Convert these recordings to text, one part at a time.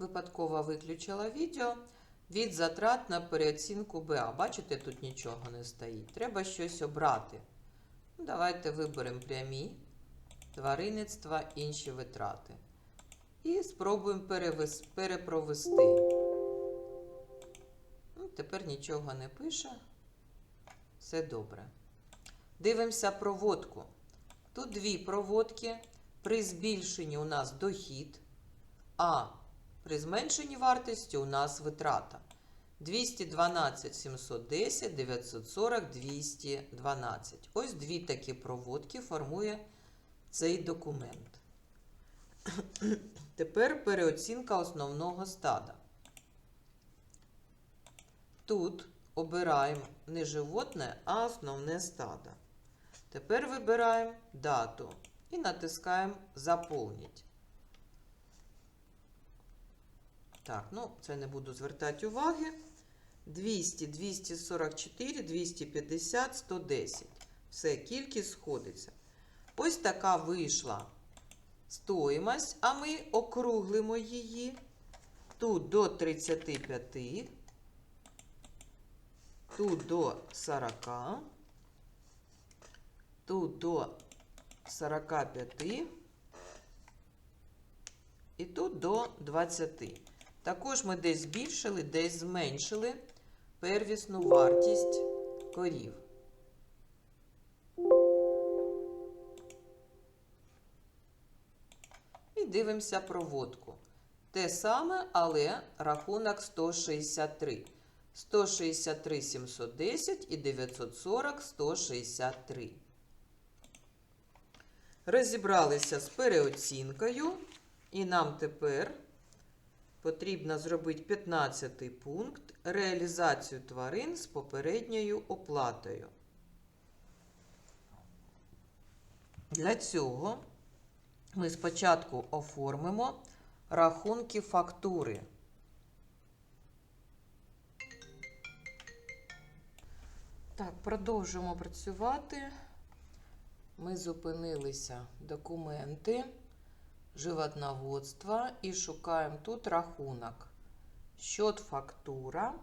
випадково виключила відео. Від затрат на переоцінку БА. Бачите, тут нічого не стоїть. Треба щось обрати. Ну, Давайте виберемо прямі, тваринництва, інші витрати. І спробуємо перевес- перепровести. Ну, тепер нічого не пише. Все добре. Дивимося проводку. Тут дві проводки. При збільшенні у нас дохід, а при зменшенні вартості у нас витрата. 212 710 940 212. Ось дві такі проводки формує цей документ. Тепер переоцінка основного стада. Тут обираємо не животне, а основне стадо. Тепер вибираємо дату і натискаємо Заповніть. Так, ну, це не буду звертати уваги. 200, 244, 250, 110. Все, кількість сходиться. Ось така вийшла стоїмость, а ми округлимо її тут до 35, тут до 40, тут до 45 і тут до 20. Також ми десь збільшили, десь зменшили первісну вартість корів. І дивимося проводку. Те саме, але рахунок 163. 163 710 і 940 163. Розібралися з переоцінкою, і нам тепер потрібно зробити 15 пункт реалізацію тварин з попередньою оплатою. Для цього ми спочатку оформимо рахунки фактури. Так, продовжуємо працювати. Ми зупинилися документи животноводства і шукаємо тут рахунок. Счет фактура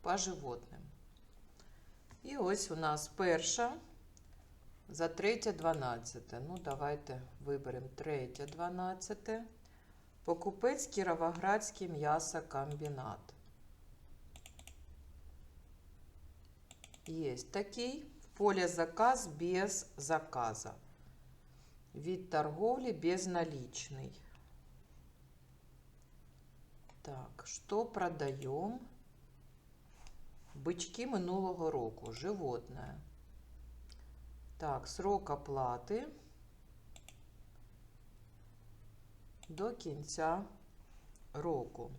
по животним. І ось у нас перша за третє 12. Ну, давайте виберемо третє 12. Покупець Кіровоградський м'ясокомбінат. Есть такий. В поле заказ без заказа. Вид торговли безналичный. Так, що продаємо? Бички минулого року. Животне. Так, срок оплати до кінця року.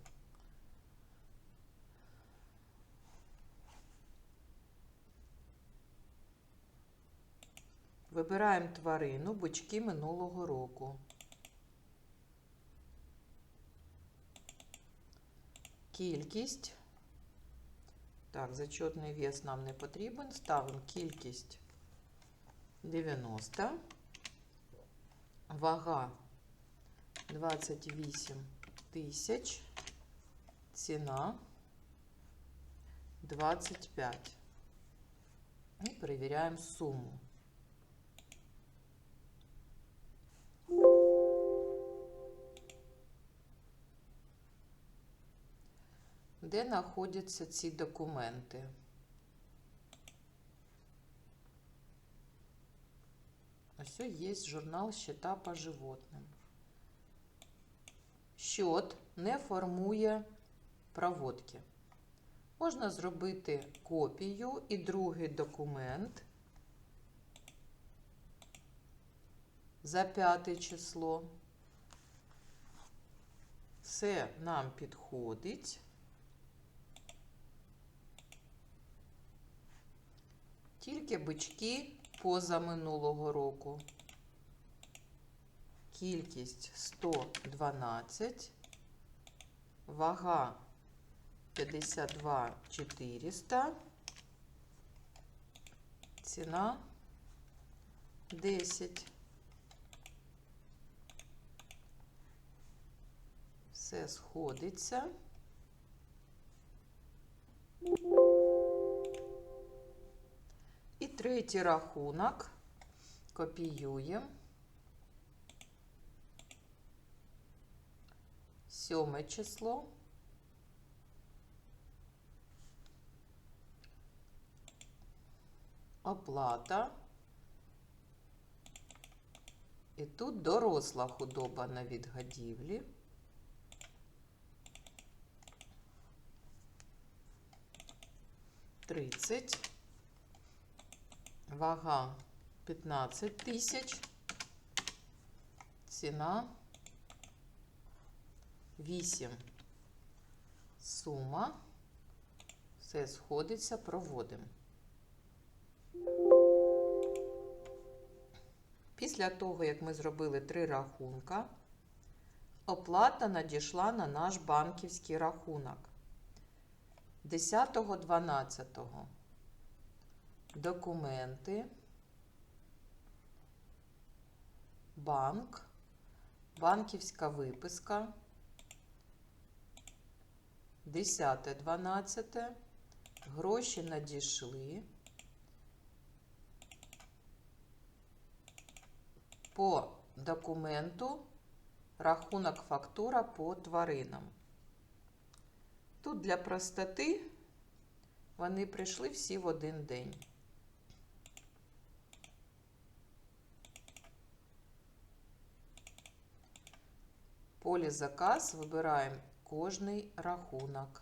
Вибираємо тварину бички минулого року. Кількість. Так, зачетний вес нам не потрібен. Ставимо кількість 90. Вага 28 тисяч. Ціна 25. І перевіряємо суму. Де знаходяться ці документи? Ось є журнал «Счета по животним. Счет не формує проводки. Можна зробити копію і другий документ за п'яте число. Все нам підходить. Тільки бички поза минулого року. Кількість 112, вага 52 400, ціна 10. Все сходиться. І третій рахунок копіюємо. Сьоме число. Оплата. І тут доросла худоба на відгодівлі. Тридцять. Вага 15 тисяч. Ціна 8. Сума. Все сходиться, проводимо. Після того, як ми зробили три рахунка, оплата надійшла на наш банківський рахунок 10.12. Документи, банк, банківська виписка, 10.12. Гроші надійшли. По документу рахунок фактура по тваринам. Тут для простоти вони прийшли всі в один день. Полі заказ вибираємо кожний рахунок.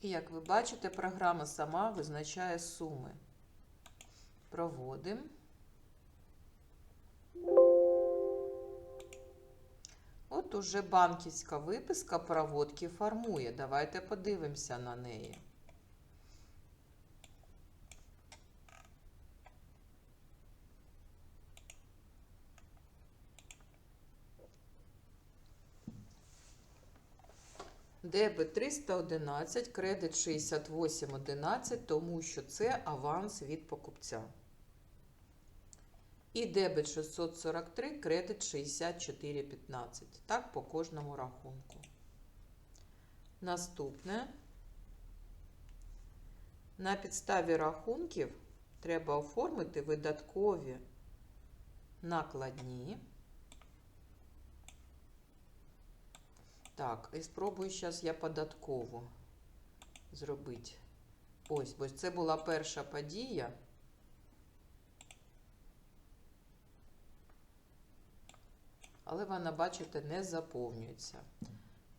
І як ви бачите, програма сама визначає суми. Проводимо. От уже банківська виписка проводки формує. Давайте подивимося на неї. Дебет 311, кредит 6811, тому що це аванс від покупця. І дебет 643, кредит 6415. Так, по кожному рахунку. Наступне. На підставі рахунків треба оформити видаткові накладні. Так, і спробую зараз я податкову зробити. Ось, бо це була перша подія. Але вона, бачите, не заповнюється.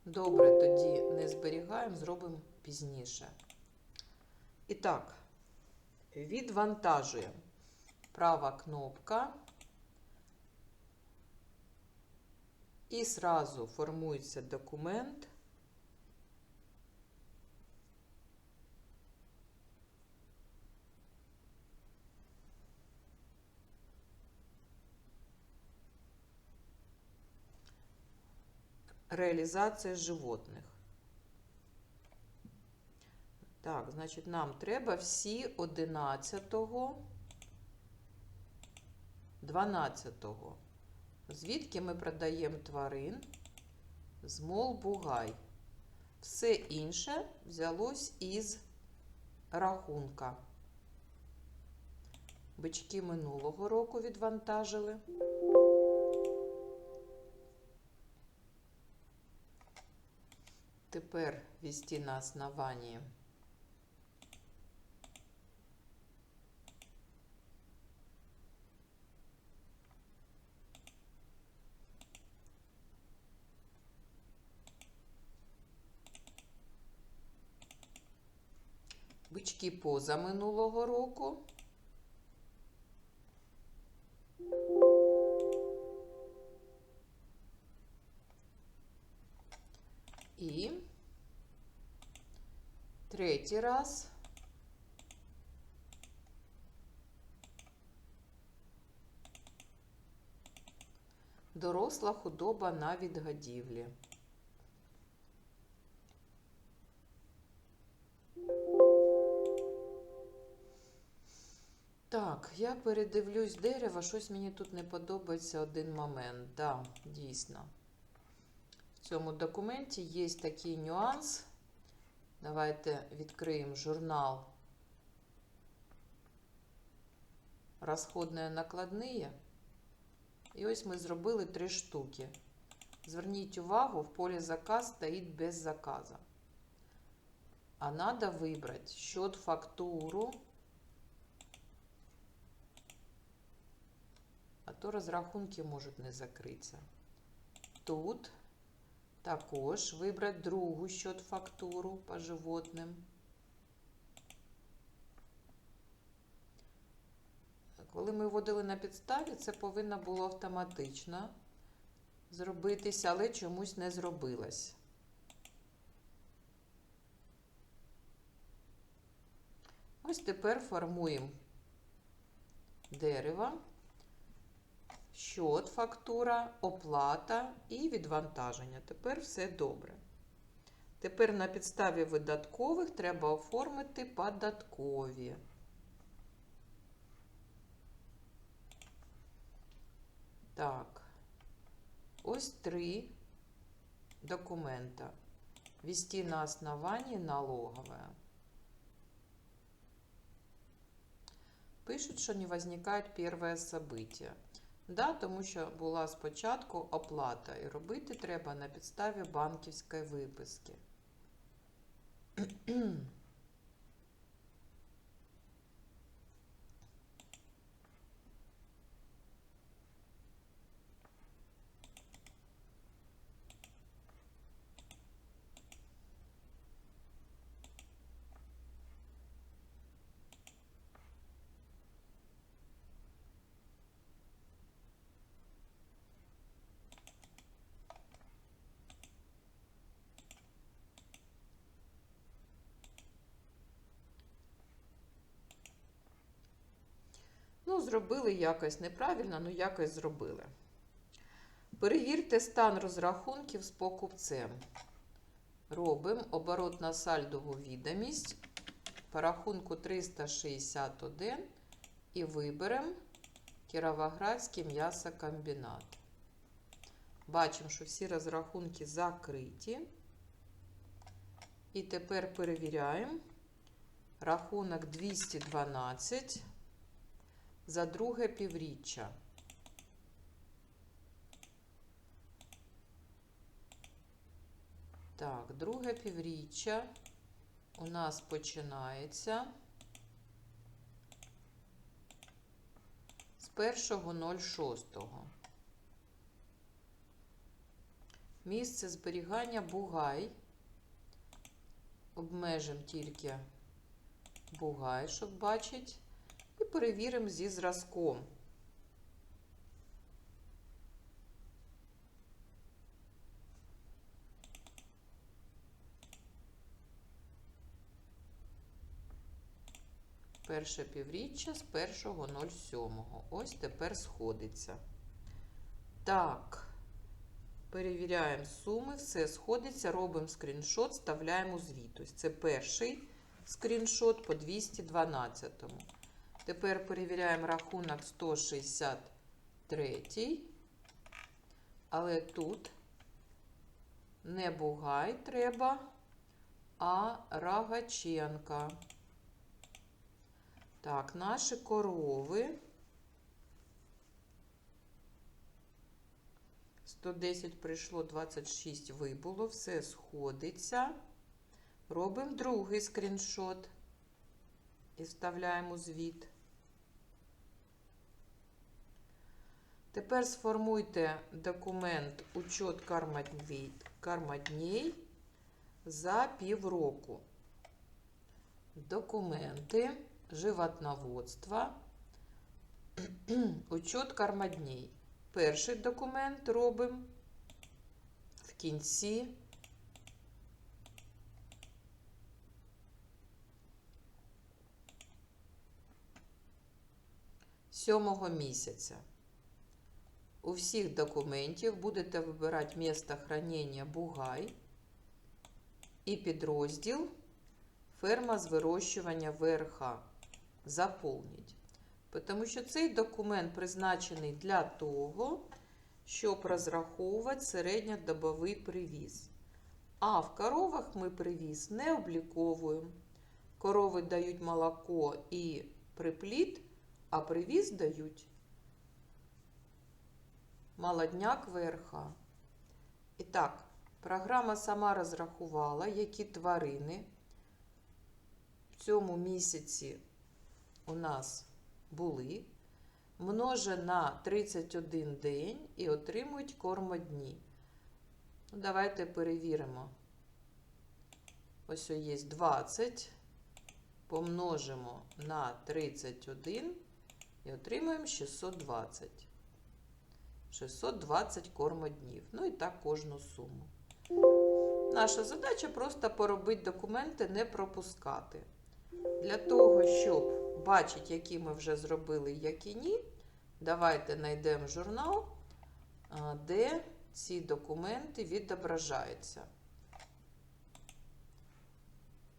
Добре, тоді не зберігаємо, зробимо пізніше. І так, відвантажуємо. Права кнопка. І зразу формується документ. Реалізація животних. Так, значить, нам треба всі 11, 12. Звідки ми продаємо тварин? З Молбугай. Все інше взялось із рахунка. Бички минулого року відвантажили. Тепер вести на основанні. Бички поза минулого року. І третій раз. Доросла худоба на відгодівлі. Так, я передивлюсь дерево, щось мені тут не подобається один момент. Да, дійсно. В цьому документі є такий нюанс. Давайте відкриємо журнал Розходні накладні. І ось ми зробили три штуки. Зверніть увагу, в полі заказ стоїть без заказа. А надо вибрати счет фактуру. То розрахунки можуть не закритися. Тут також вибрати другу счет фактуру по животним. Коли ми вводили на підставі, це повинно було автоматично зробитися, але чомусь не зробилось. Ось тепер формуємо дерево, счет, фактура, оплата і відвантаження. Тепер все добре. Тепер на підставі видаткових треба оформити податкові. Так, ось три документа. Вести на основании налоговое. Пишуть, що не виникає перше событие. Да, тому що була спочатку оплата, і робити треба на підставі банківської виписки. Ну, зробили якось неправильно, ну якось зробили. Перевірте стан розрахунків з покупцем. Робимо оборот на сальдову відомість по рахунку 361 і виберемо Кіровоградський м'ясокомбінат. Бачимо, що всі розрахунки закриті. І тепер перевіряємо рахунок 212 за друге півріччя. Так, друге півріччя у нас починається з 1.06. Місце зберігання Бугай. Обмежимо тільки Бугай, щоб бачити. І перевіримо зі зразком. Перше півріччя з 1.07. Ось тепер сходиться. Так, перевіряємо суми, все сходиться, робимо скріншот, вставляємо звіт. Ось це перший скріншот по 212. Тепер перевіряємо рахунок 163. Але тут не Бугай треба, а Рагаченка. Так, наші корови. 110 прийшло, 26 вибуло, все сходиться. Робимо другий скріншот і вставляємо звіт. Тепер сформуйте документ учет кармадней за півроку. Документи животноводства, учет кармадней. Перший документ робимо в кінці. Сьомого місяця. У всіх документів будете вибирати місце хранення Бугай і підрозділ ферма з вирощування ВРХ. Заповніть. Тому що цей документ призначений для того, щоб розраховувати середньодобовий привіз. А в коровах ми привіз не обліковуємо. Корови дають молоко і приплід, а привіз дають молодняк ВРХ. І так, програма сама розрахувала, які тварини в цьому місяці у нас були, множе на 31 день і отримують кормодні. Ну, давайте перевіримо. Ось є 20. Помножимо на 31 і отримаємо 620. 620 кормоднів. Ну і так кожну суму. Наша задача просто поробити документи, не пропускати. Для того, щоб бачити, які ми вже зробили, які ні, давайте знайдемо журнал, де ці документи відображаються.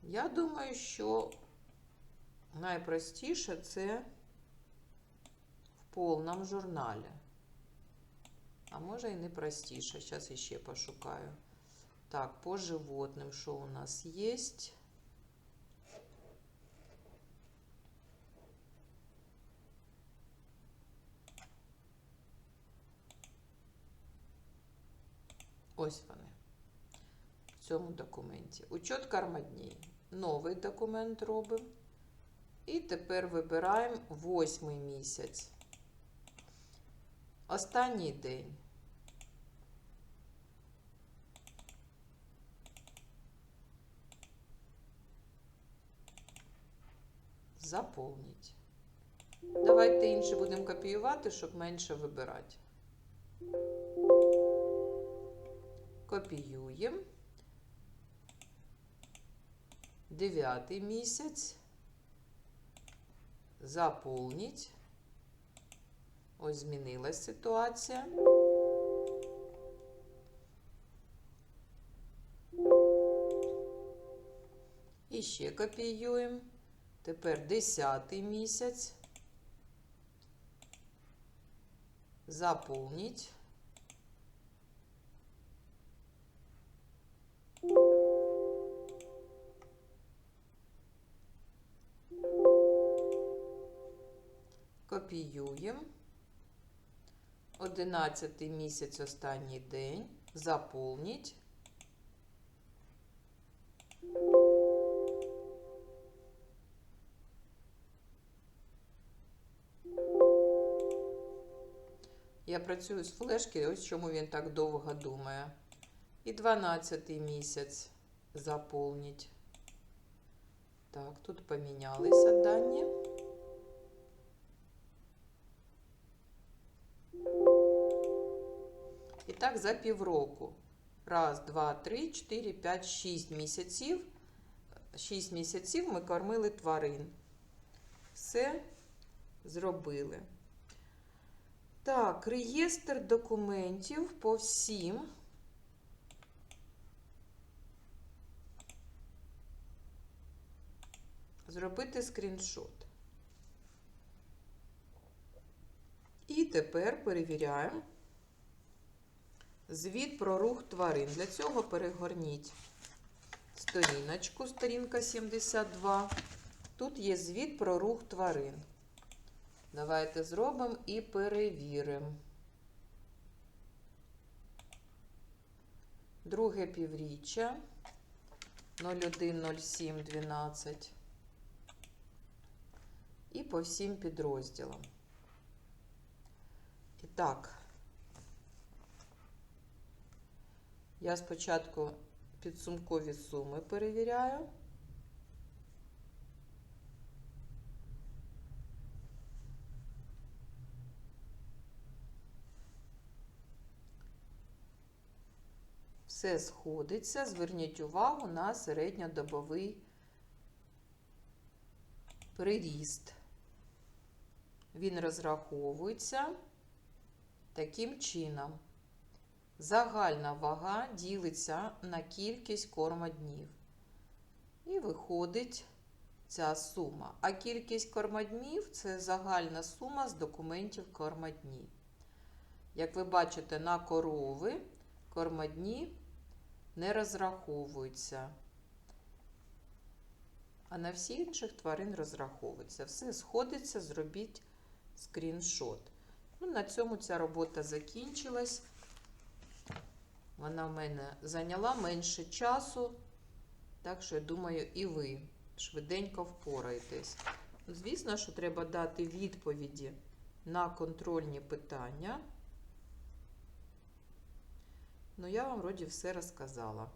Я думаю, що найпростіше це в повному журналі. А може і не простіше. Зараз іще пошукаю. Так, по животним, що у нас є? Ось вони. В цьому документі. Учет кормодней. Новий документ робимо. І тепер вибираємо восьмий місяць. Останній день. Заповніть. Давайте інші будемо копіювати, щоб менше вибирати. Копіюємо. Дев'ятий місяць. Заповніть. Ось змінилась ситуація. І ще копіюємо. Тепер 10 місяць. Заповніть. Копіюємо. 11 місяць останній день. Заповніть. Я працюю з флешки, ось чому він так довго думає. І 12 місяць заповніть. Так, тут помінялися дані. Так за півроку. Раз, два, три, чотири, п'ять, шість місяців. Шість місяців ми кормили тварин. Все зробили. Так, реєстр документів по всім. Зробити скріншот. І тепер перевіряємо звіт про рух тварин. Для цього перегорніть сторіночку, сторінка 72. Тут є звіт про рух тварин. Давайте зробимо і перевіримо. Друге півріччя 01.07.12. І по всім підрозділам. І так, я спочатку підсумкові суми перевіряю. Все сходиться. Зверніть увагу на середньодобовий приріст. Він розраховується таким чином. Загальна вага ділиться на кількість кормоднів. І виходить ця сума. А кількість кормаднів це загальна сума з документів кормадні. Як ви бачите, на корови кормадні не розраховуються. А на всі інших тварин розраховуються. Все сходиться, зробіть скріншот. Ну, на цьому ця робота закінчилась. Вона в мене зайняла менше часу, так що я думаю, і ви швиденько впораєтесь. Звісно, що треба дати відповіді на контрольні питання. Ну, я вам вроді все розказала.